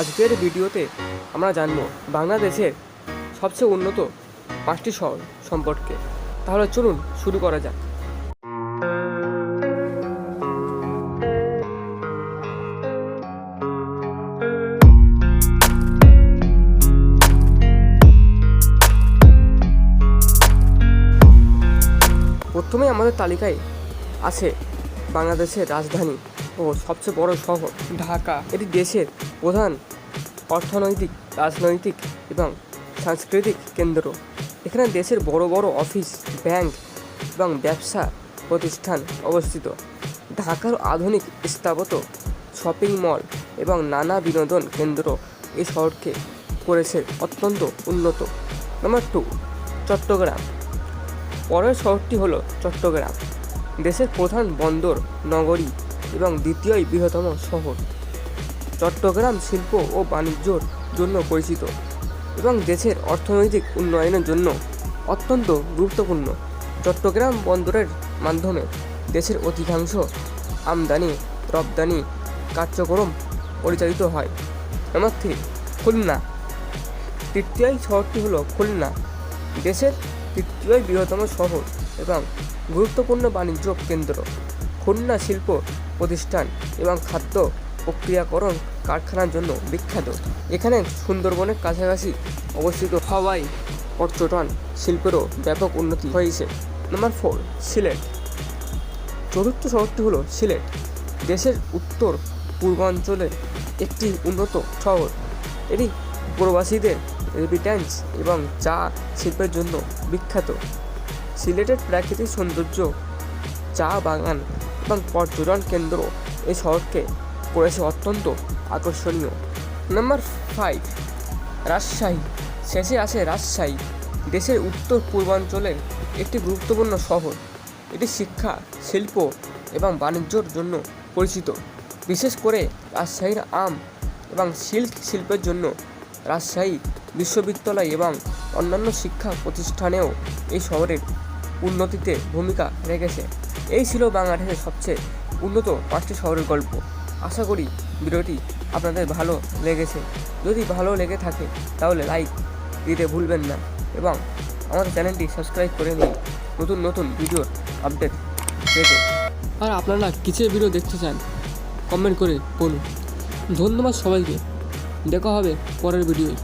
আজকের ভিডিওতে আমরা জানব বাংলাদেশের সবচেয়ে উন্নত পাঁচটি শহর সম্পর্কে। তাহলে চলুন শুরু করা যাক। প্রথমে আমাদের তালিকায় আছে বাংলাদেশের রাজধানী। ও সবচেয়ে বড় শহর ঢাকা। এটি দেশের প্রধান অর্থনৈতিক, রাজনৈতিক এবং সাংস্কৃতিক কেন্দ্র। এখানে দেশের বড় বড় অফিস, ব্যাংক এবং ব্যবসা প্রতিষ্ঠান অবস্থিত। ঢাকার আধুনিক স্থাপত্য, শপিং মল এবং নানা বিনোদন কেন্দ্র এই শহরকে করেছে অত্যন্ত উন্নত। Number two, Chattogram. পরের শহরটি হলো চট্টগ্রাম। দেশের প্রধান বন্দর, নগরী এবং দ্বিতীয় বৃহত্তম শহর। চট্টগ্রাম শিল্প ও বাণিজ্যর জন্য পরিচিত এবং দেশের অর্থনৈতিক উন্নয়নের জন্য অত্যন্ত গুরুত্বপূর্ণ। চট্টগ্রাম বন্দরের মাধ্যমে দেশের অধিকাংশ আমদানি, রপ্তানি কার্যক্রম পরিচালিত হয়। থ্রি খুলনা তৃতীয় শহরটি হলো খুলনা, দেশের তৃতীয় বৃহত্তম শহর এবং গুরুত্বপূর্ণ বাণিজ্য কেন্দ্র, খুলনা শিল্প প্রতিষ্ঠান এবং খাদ্য প্রক্রিয়াকরণ কারখানার জন্য বিখ্যাত। এখানে সুন্দরবনের কাছাকাছি অবস্থিত হওয়ায় পর্যটন শিল্পেরও ব্যাপক উন্নতি হয়েছে। Number four, Sylhet. চতুর্থ শহরটি হলো সিলেট। দেশের উত্তর পূর্বাঞ্চলের একটি উন্নত শহর। এটি প্রবাসীদের রেমিট্যান্স এবং চা শিল্পের জন্য বিখ্যাত। সিলেটের প্রাকৃতিক সৌন্দর্য, চা বাগান এবং পর্যটন কেন্দ্র এই শহরকে করেছে অত্যন্ত আকর্ষণীয়। Number five Rajshahi. শেষে আসে রাজশাহী, দেশের উত্তর পূর্বাঞ্চলের একটি গুরুত্বপূর্ণ শহর। এটি শিক্ষা, শিল্প এবং বাণিজ্যর জন্য পরিচিত। বিশেষ করে রাজশাহীর আম এবং সিল্ক শিল্পের জন্য রাজশাহী বিশ্ববিদ্যালয় এবং অন্যান্য শিক্ষা প্রতিষ্ঠানেও এই শহরের উন্নতিতে ভূমিকা রেখেছে। এই ছিল বাংলাদেশের সবচেয়ে উন্নত পাঁচটি শহরের গল্প। আশা করি ভিডিওটি আপনাদের ভালো লেগেছে। যদি ভালো লেগে থাকে, তাহলে লাইক দিতে ভুলবেন না এবং আমাদের চ্যানেলটি সাবস্ক্রাইব করে নিন। নতুন নতুন ভিডিওর আপডেট পেতে। আর আপনারা কিসের ভিডিও দেখতে চান কমেন্ট করে বলুন। ধন্যবাদ সবাইকে। দেখা হবে পরের ভিডিওয়।